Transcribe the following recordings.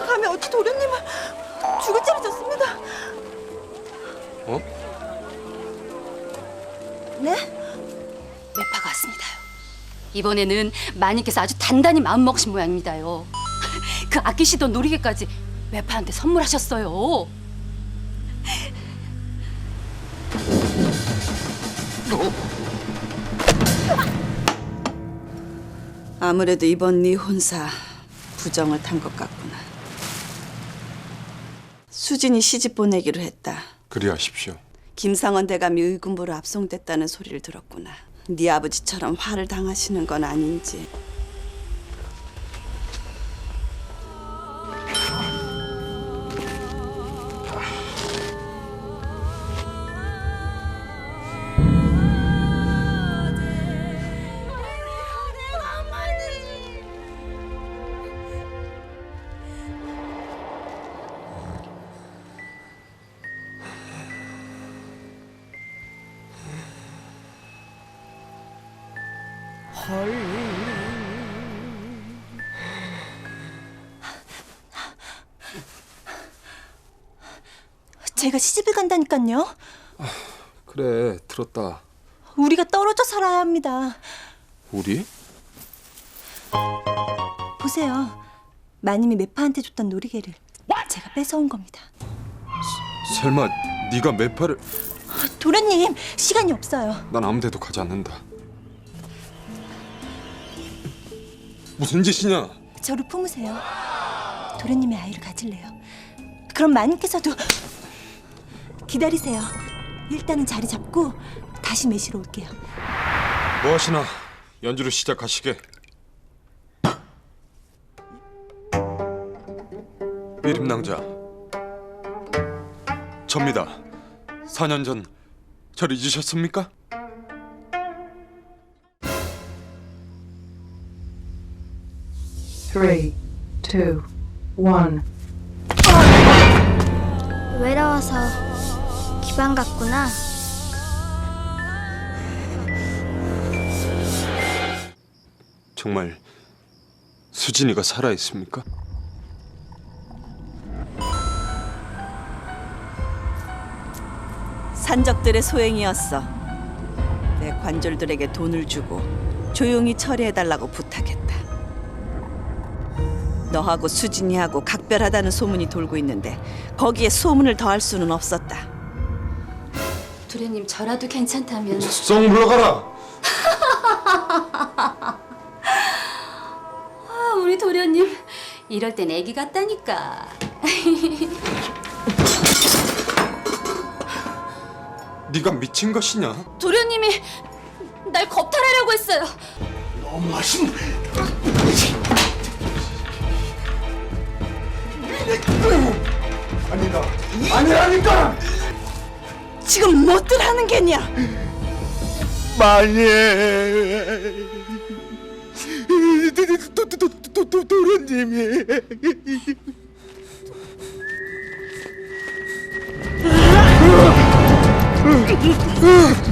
제가 감히 어찌 도련님을 죽을 죄를 졌습니다. 어? 네? 매파가 왔습니다요. 이번에는 마님께서 아주 단단히 마음 먹으신 모양입니다요. 그 아끼시던 놀이개까지 매파한테 선물하셨어요. 아무래도 이번 네 혼사 부정을 탄 것 같구나. 수진이 시집 보내기로 했다. 그리하십시오. 김상원 대감이 의군부로 압송됐다는 소리를 들었구나. 네 아버지처럼 화를 당하시는 건 아닌지. 제가 시집을 간다니까요. 그래 들었다. 우리가 떨어져 살아야 합니다. 우리? 보세요. 마님이 매파한테 줬던 놀이개를 제가 뺏어온 겁니다. 설마 네가 매파를? 도련님, 시간이 없어요. 난 아무데도 가지 않는다. 무슨 짓이냐? 저를 품으세요. 도련님의 아이를 가질래요. 그럼 마님께서도 기다리세요. 일단은 자리 잡고 다시 매시러 올게요. 뭐 하시나? 연주를 시작하시게. 미림낭자. 접니다. 4년 전 저를 잊으셨습니까? Three, two, one. 외로워서 기방 같구나. 정말 수진이가 살아 있습니까? 산적들의 소행이었어. 내 관졸들에게 돈을 주고 조용히 처리해달라고 부탁했다. 너하고 수진이하고 각별하다는 소문이 돌고 있는데 거기에 소문을 더할 수는 없었다. 도련님 저라도 괜찮다면 썩 물러가라. 아, 우리 도련님 이럴 땐 애기 같다니까. 네가 미친 것이냐? 도련님이 날 겁탈하려고 했어요. 지금 뭐들 하는 게냐? 많이 도련님이. 외로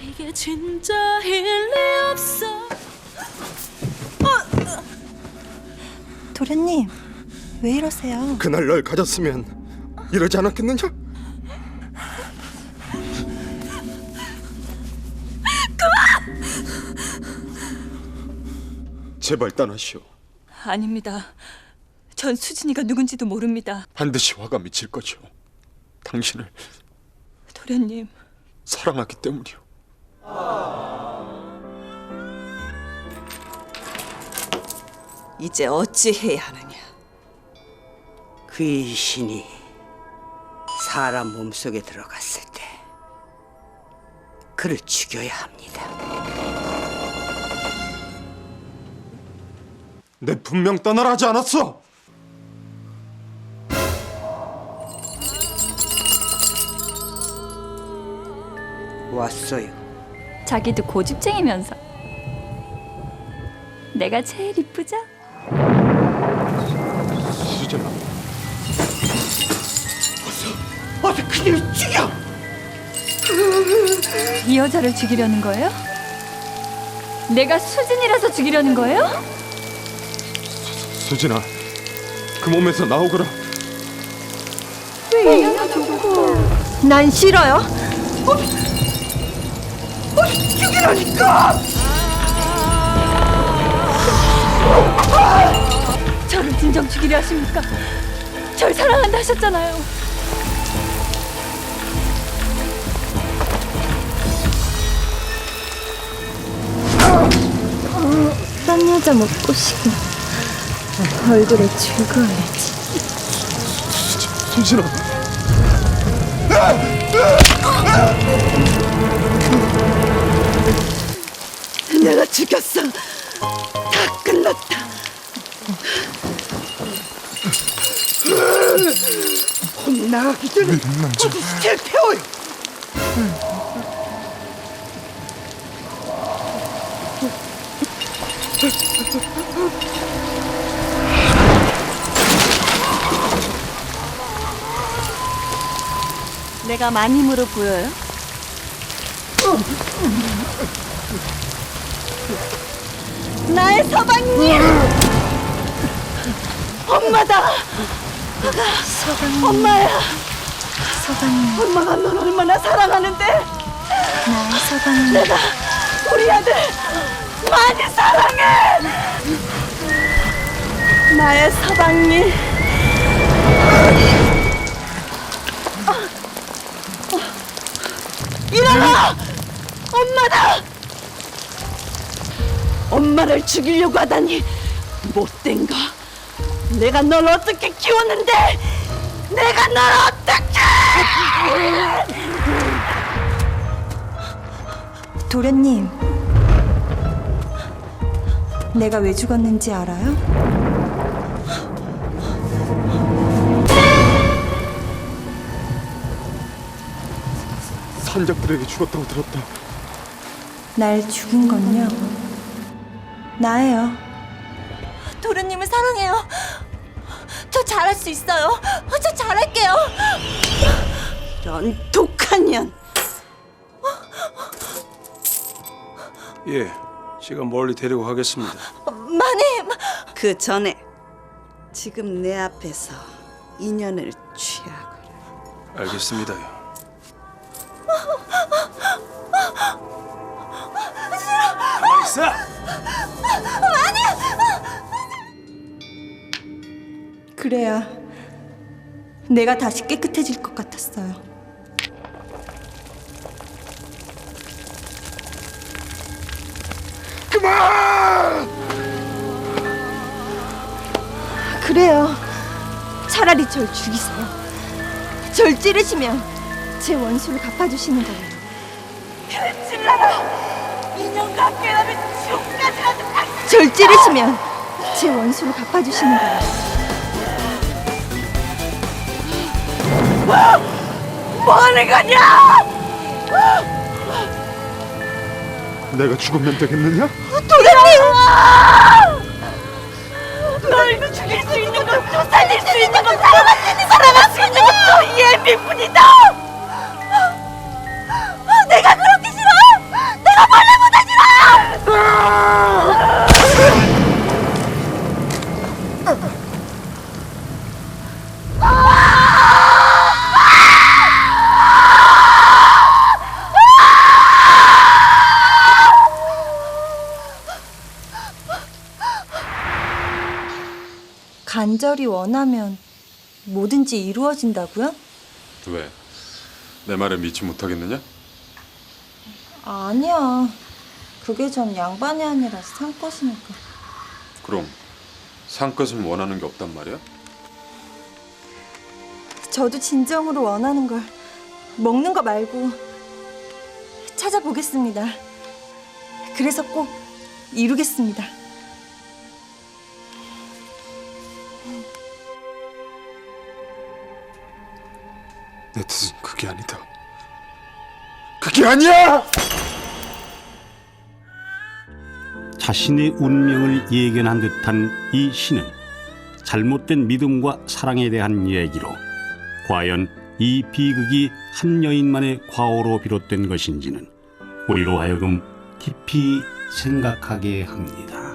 이게 진짜 일리 없어. 도련님, 왜 이러세요? 그날 널 가졌으면 이러지 않았겠느냐? 그만! 제발 떠나시오. 아닙니다. 전 수진이가 누군지도 모릅니다. 반드시 화가 미칠 것이오. 당신을 도련님, 사랑하기 때문이오. 이제 어찌 해야 하느냐? 귀신이 사람 몸속에 들어갔을 때 그를 죽여야 합니다. 내 분명 떠나라 하지 않았어. 왔어요. 자기도 고집쟁이면서. 내가 제일 이쁘죠? 그녀를 죽여! 이 여자를 죽이려는 거예요? 내가 수진이라서 죽이려는 거예요? 수진아, 그 몸에서 나오거라. 난 싫어요. 죽이라니까! 저를 진정 죽이려 하십니까? 절 사랑한다 하셨잖아요. 딴 여자 못 보시고 얼굴에 즐거워야지. 수진아, 내가 죽였어. 다 끝났다. 나가기 전에 시체를 태워요! 내가 마님으로 보여요? 나의 서방님! 엄마다! 서방님. 엄마야! 서방님, 엄마가 널 얼마나 사랑하는데 나의 서방님. 내가 우리 아들 많이 사랑해! 나의 서방님! 일어나! 엄마다! 엄마를 죽이려고 하다니 못된 거. 내가 널 어떻게 키웠는데 내가 널 어떻게 도련님, 내가 왜 죽었는지 알아요? 산적들에게 죽었다고 들었다. 날 죽인 건요. 나예요. 도련님을 사랑해요. 저 잘할 수 있어요. 저 잘할게요. 이런 독한 년 예, 제가 멀리 데리고 가겠습니다. 마님, 그 전에 지금 내 앞에서 인연을 취하고 알겠습니다요. 그래야 내가 다시 깨끗해질 것 같았어요. 그래요. 차라리 절 죽이세요. 절 찌르시면 제 원수를 갚아주시는 거예요. 절 찌르시면 제 원수를 갚아주시는 거예요. 내가 죽으면 되겠느냐? 널 죽일 수 있는 건 살릴 수 있는 건 사랑할 수 있는 건또 예비뿐이다. 간절히 원하면 뭐든지 이루어진다고요? 왜? 내 말에 믿지 못하겠느냐? 아니야. 그게 전 양반이 아니라 상것이니까. 그럼 상것을 원하는 게 없단 말이야? 저도 진정으로 원하는 걸 먹는 거 말고 찾아보겠습니다. 그래서 꼭 이루겠습니다. 아니다. 그게 아니야! 자신의 운명을 예견한 듯한 이 시는 잘못된 믿음과 사랑에 대한 얘기로 과연 이 비극이 한 여인만의 과오로 비롯된 것인지는 우리로 하여금 깊이 생각하게 합니다.